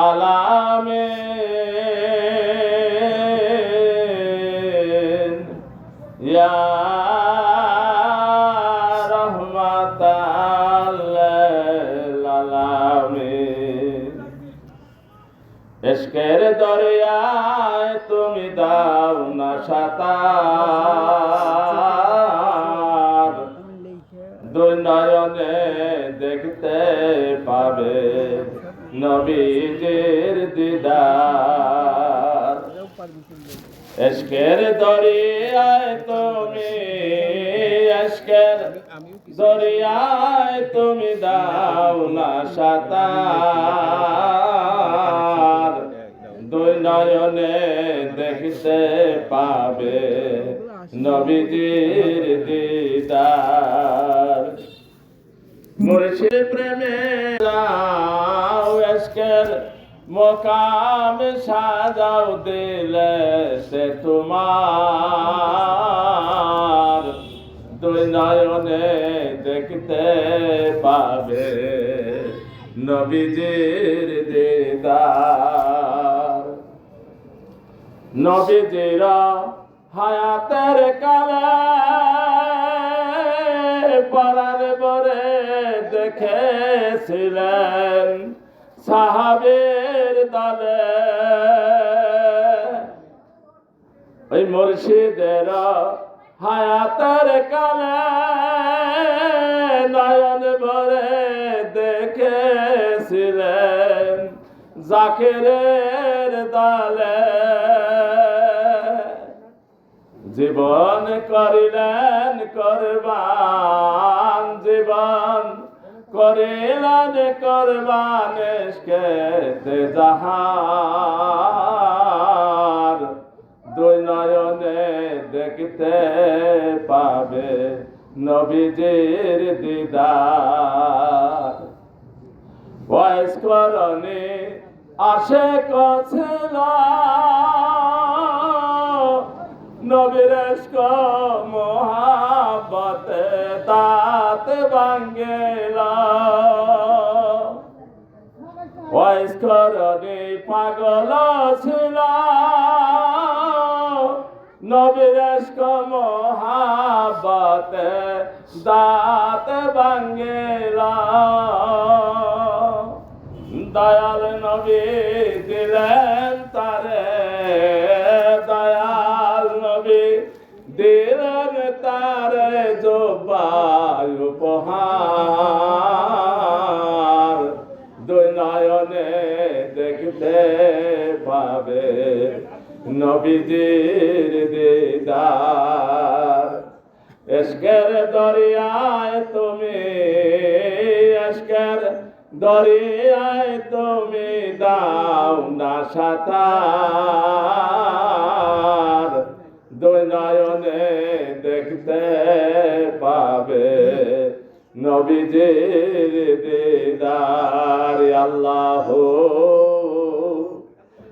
আলামিন। এসকের দরিয়ায় তুমি দাও না সাতার। দুই নয়নে দেখতে পাবে। নবীজির দিদার। এসকের দরিয়ায় তুমি এসকের দরিয়ায় তুমি দাও না সাতার। দুই নয়নে দেখতে পাবে নবীজির দিদার। মুর্শিদ প্রেমে এসকের মোকাম সাজাও দিলে সে তোমার দুই নয়নে দেখতে পাবে নবীজির দিদার। নবীজির হায়াতের কালে পরার বরে দেখেছিলেন। সাহাবের দলে। ওই মুর্শিদের হায়াতের কালে নয়ন ভরে দেখেছিলেন জাকিরের দলে। জীবন করিলেন জীবন করিলেন করবান এসকেতে যাহার দুই নয়নে দেখতে পাবে নবীজির দিদার। বয়স করণে আসে কছিল নবীরেশ মহাবতে দাঁত ভাঙ্গেল। বয়স করণে পাগল ছিল। নবীরেশ মহাবতে দাঁত ভাঙ্গেলা। দয়াল নবী দিলেন তারে। নবীজির দিদার। এসকের দরিয়ায় তুমি এসকের দরিয়ায় তুমি দাও না সাতার। দুই নয়নে দেখতে পাবে নবীজির দিদার। আল্লাহ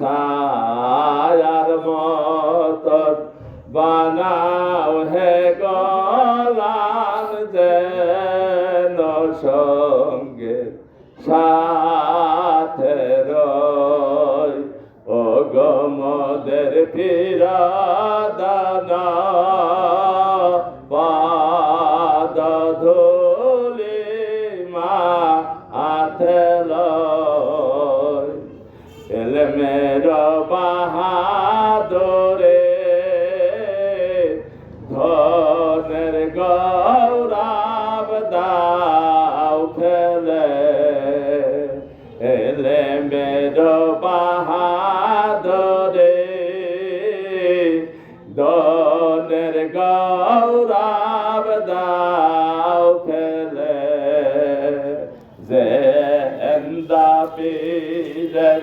ছায়ার মতন বানাও হে গলাম যেন সঙ্গে সাথে রয় ও গমদের পিরাদানা পাদ প্রেমের বাহাদরে, ধনের গৌরাব দাও ফেলে, এলে মের বাহাদরে, ধনের গৌরাব দাও ফেলে। যে এন্দা পীরের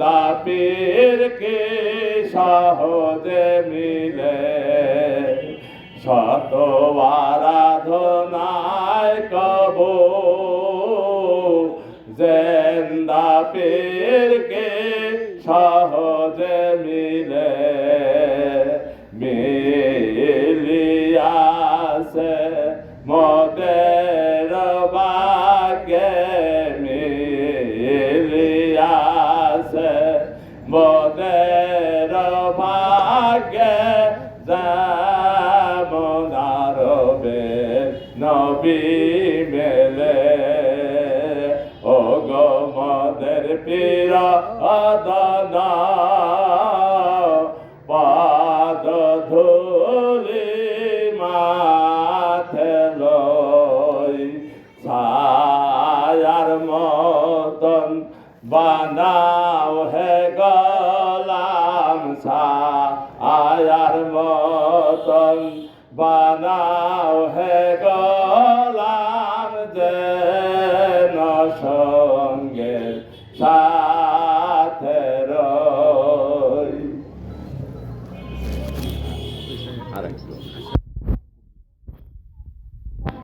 জেন্দা পীর কে সহজে মিলে। শত আরাধনায় কব। জেন্দা পীর মদের পীর আদানা? পাদ ধুলি মাথে লই ছায়ার মতন বানাও হে গলাম ছায়ার মতন বানাও হে গলাম গো